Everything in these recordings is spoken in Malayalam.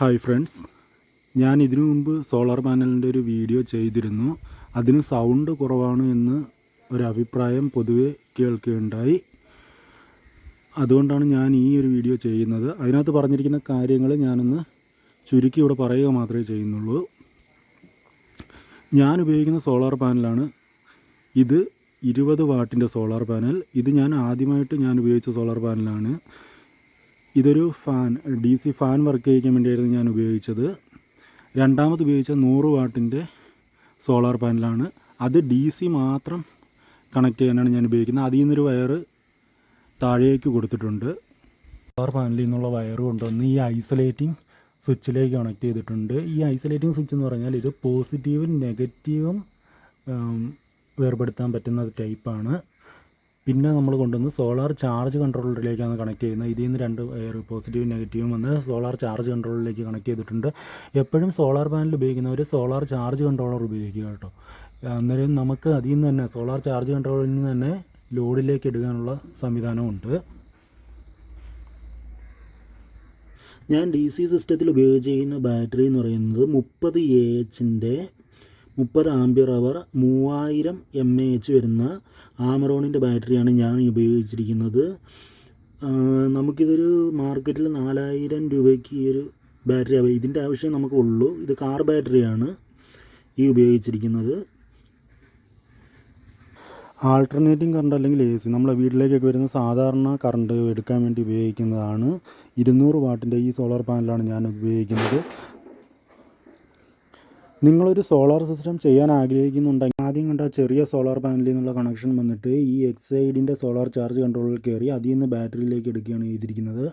Hi friends. ഞാൻ ഇതിനു മുമ്പ് സോളാർ പാനലിന്റെ ഒരു വീഡിയോ ചെയ്തിരുന്നു. അതിന് സൗണ്ട് കുറവാണ് എന്ന് ഒരു അഭിപ്രായം പൊതുവെ കേൾക്കുകയുണ്ടായി അതുകൊണ്ടാണ് ഞാൻ ഈ ഒരു വീഡിയോ ചെയ്യുന്നത്. അതിനകത്ത് പറഞ്ഞിരിക്കുന്ന കാര്യങ്ങൾ ഞാനൊന്ന് ചുരുക്കി ഇവിടെ പറയുക മാത്രമേ ചെയ്യുന്നുള്ളൂ. ഞാൻ ഉപയോഗിക്കുന്ന സോളാർ പാനലാണ് ഇത് ഇരുപത് വാട്ടിന്റെ സോളാർ പാനൽ. ഇത് ഞാൻ ആദ്യമായിട്ട് ഞാൻ ഉപയോഗിച്ച സോളാർ പാനലാണ്. ഇതൊരു fan D C fan work ചെയ്യിക്കാൻ വേണ്ടിയായിരുന്നു ഞാൻ ഉപയോഗിച്ചത്. രണ്ടാമത് ഉപയോഗിച്ച നൂറ് വാട്ടിന്റെ സോളാർ പാനലാണ്. അത് ഡി സി മാത്രം കണക്ട് ചെയ്യാനാണ് ഞാൻ ഉപയോഗിക്കുന്നത്. അതിൽ നിന്നൊരു വയറ് താഴേക്ക് കൊടുത്തിട്ടുണ്ട്. സോളാർ പാനലിൽ നിന്നുള്ള വയർ കൊണ്ടുവന്ന് ഈ ഐസൊലേറ്റിംഗ് സ്വിച്ചിലേക്ക് കണക്ട് ചെയ്തിട്ടുണ്ട്. ഈ ഐസൊലേറ്റിംഗ് സ്വിച്ച് എന്ന് പറഞ്ഞാൽ ഇത് പോസിറ്റീവും നെഗറ്റീവും വേർപെടുത്താൻ പറ്റുന്ന ടൈപ്പാണ്. പിന്നെ നമ്മൾ കൊണ്ടുവന്ന് സോളാർ ചാർജ് കൺട്രോളറിലേക്കാണ് കണക്ട് ചെയ്യുന്നത്. ഇതിൽ നിന്ന് രണ്ട് പോസിറ്റീവും നെഗറ്റീവും വന്ന് സോളാർ ചാർജ് കൺട്രോളറിലേക്ക് കണക്ട് ചെയ്തിട്ടുണ്ട്. എപ്പോഴും സോളാർ പാനൽ ഉപയോഗിക്കുന്നവർ സോളാർ ചാർജ് കൺട്രോളർ ഉപയോഗിക്കുക കേട്ടോ. അന്നേരം നമുക്ക് അതിൽ നിന്ന് തന്നെ സോളാർ ചാർജ് കൺട്രോളറിൽ നിന്ന് തന്നെ ലോഡിലേക്ക് എടുക്കാനുള്ള സംവിധാനമുണ്ട്. ഞാൻ ഡി സി സിസ്റ്റത്തിൽ ഉപയോഗിച്ച് ചെയ്യുന്ന ബാറ്ററി എന്ന് പറയുന്നത് മുപ്പത് എ എച്ചിന്റെ മുപ്പത് ആംബിയർ അവർ മൂവായിരം എം എ എച്ച് വരുന്ന ആമറോണിന്റെ ബാറ്ററിയാണ് ഞാൻ ഉപയോഗിച്ചിരിക്കുന്നത്. നമുക്കിതൊരു മാർക്കറ്റിൽ നാലായിരം രൂപയ്ക്ക് ഈ ഒരു ബാറ്ററി ഇതിന്റെ ആവശ്യം നമുക്ക് ഉള്ളൂ ഇത് കാർ ബാറ്ററിയാണ് ഈ ഉപയോഗിച്ചിരിക്കുന്നത്. ആൾട്ടർനേറ്റിംഗ് കറണ്ട് അല്ലെങ്കിൽ എ സി നമ്മളെ വീട്ടിലേക്കൊക്കെ വരുന്ന സാധാരണ കറണ്ട് എടുക്കാൻ വേണ്ടി ഉപയോഗിക്കുന്നതാണ്. ഇരുന്നൂറ് വാട്ടിന്റെ ഈ സോളാർ പാനലാണ് ഞാൻ ഉപയോഗിക്കുന്നത്. നിങ്ങളൊരു സോളാർ സിസ്റ്റം ചെയ്യാൻ ആഗ്രഹിക്കുന്നുണ്ടെങ്കിൽ ആദ്യം കണ്ട ചെറിയ സോളാർ പാനലിൽ നിന്നുള്ള കണക്ഷൻ വന്നിട്ട് ഈ എക്സൈഡിന്റെ സോളാർ ചാർജ് കൺട്രോളിൽ കയറി അതിൽ നിന്ന് ബാറ്ററിയിലേക്ക് എടുക്കുകയാണ് ചെയ്തിരിക്കുന്നത്.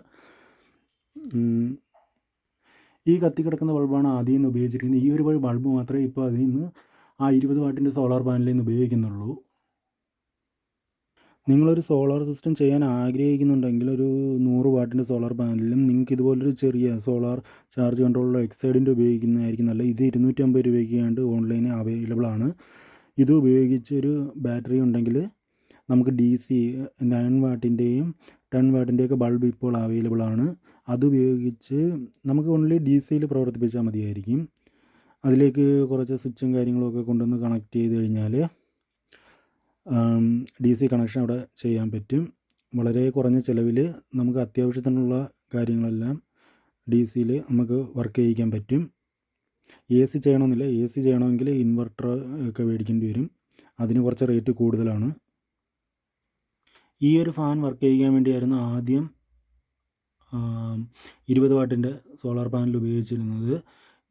ഈ കത്തി കിടക്കുന്ന ബൾബാണ് ആദ്യം നിന്ന് ഉപയോഗിച്ചിരിക്കുന്നത്. ഈ ഒരു ബൾബ് മാത്രമേ ഇപ്പോൾ അതിൽ നിന്ന് ആ ഇരുപത് വാട്ടിന്റെ സോളാർ പാനലിൽ നിന്ന് ഉപയോഗിക്കുന്നുള്ളൂ. നിങ്ങളൊരു സോളാർ സിസ്റ്റം ചെയ്യാൻ ആഗ്രഹിക്കുന്നുണ്ടെങ്കിൽ ഒരു നൂറ് വാട്ടിന്റെ സോളാർ പാനലിലും നിങ്ങൾക്ക് ഇതുപോലൊരു ചെറിയ സോളാർ ചാർജ് കൺട്രോളുള്ള എക്സൈഡിന്റെ ഉപയോഗിക്കുന്നതായിരിക്കും നല്ല ഇത് ഇരുന്നൂറ്റമ്പത് രൂപയ്ക്കാണ്ട് ഓൺലൈനിൽ അവൈലബിൾ ആണ്. ഇത് ഉപയോഗിച്ച് ഒരു ബാറ്ററി ഉണ്ടെങ്കിൽ നമുക്ക് ഡി സി നയൻ വാട്ടിന്റെയും ടെൻ വാട്ടിന്റെയൊക്കെ ബൾബ് ഇപ്പോൾ അവൈലബിൾ ആണ്. അതുപയോഗിച്ച് നമുക്ക് ഓൺലി ഡി സിയിൽ പ്രവർത്തിപ്പിച്ചാൽ മതിയായിരിക്കും. അതിലേക്ക് കുറച്ച് സ്വിച്ചും കാര്യങ്ങളൊക്കെ കൊണ്ടുവന്ന് കണക്ട് ചെയ്ത് കഴിഞ്ഞാൽ ഡി സി കണക്ഷൻ അവിടെ ചെയ്യാൻ പറ്റും. വളരെ കുറഞ്ഞ ചിലവിൽ നമുക്ക് അത്യാവശ്യത്തിനുള്ള കാര്യങ്ങളെല്ലാം ഡി സിയിൽ നമുക്ക് വർക്ക് ചെയ്യിക്കാൻ പറ്റും. എ സി ചെയ്യണമെന്നില്ല. എ സി ചെയ്യണമെങ്കിൽ ഇൻവെർട്ടർ ഒക്കെ മേടിക്കേണ്ടി വരും. അതിന് കുറച്ച് റേറ്റ് കൂടുതലാണ്. ഈ ഒരു ഫാൻ വർക്ക് ചെയ്യിക്കാൻ വേണ്ടിയായിരുന്നു ആദ്യം ഇരുപത് വാട്ടിന്റെ സോളാർ പാനൽ ഉപയോഗിച്ചിരുന്നത്.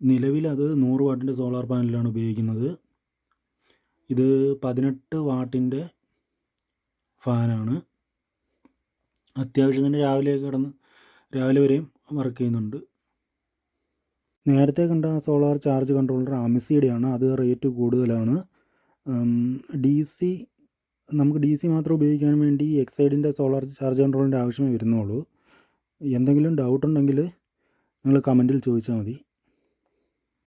നിലവിൽ അത് നൂറ് വാട്ടിന്റെ സോളാർ പാനലാണ് ഉപയോഗിക്കുന്നത്. ഇത് പതിനെട്ട് വാട്ടിന്റെ ഫാനാണ്. അത്യാവശ്യം തന്നെ രാവിലെ കിടന്ന് രാവിലെ വരെയും വർക്ക് ചെയ്യുന്നുണ്ട്. നേരത്തെ കണ്ട സോളാർ ചാർജ് കൺട്രോളർ അമിസിയുടെയാണ്. അത് റേറ്റ് കൂടുതലാണ്. ഡി സി നമുക്ക് ഡി സി മാത്രം ഉപയോഗിക്കാൻ വേണ്ടി എക്സൈഡിന്റെ സോളാർ ചാർജ് കൺട്രോളിന്റെ ആവശ്യമേ വരുന്നുള്ളൂ. എന്തെങ്കിലും ഡൗട്ട് ഉണ്ടെങ്കിൽ നിങ്ങൾ കമന്റിൽ ചോദിച്ചാൽ മതി.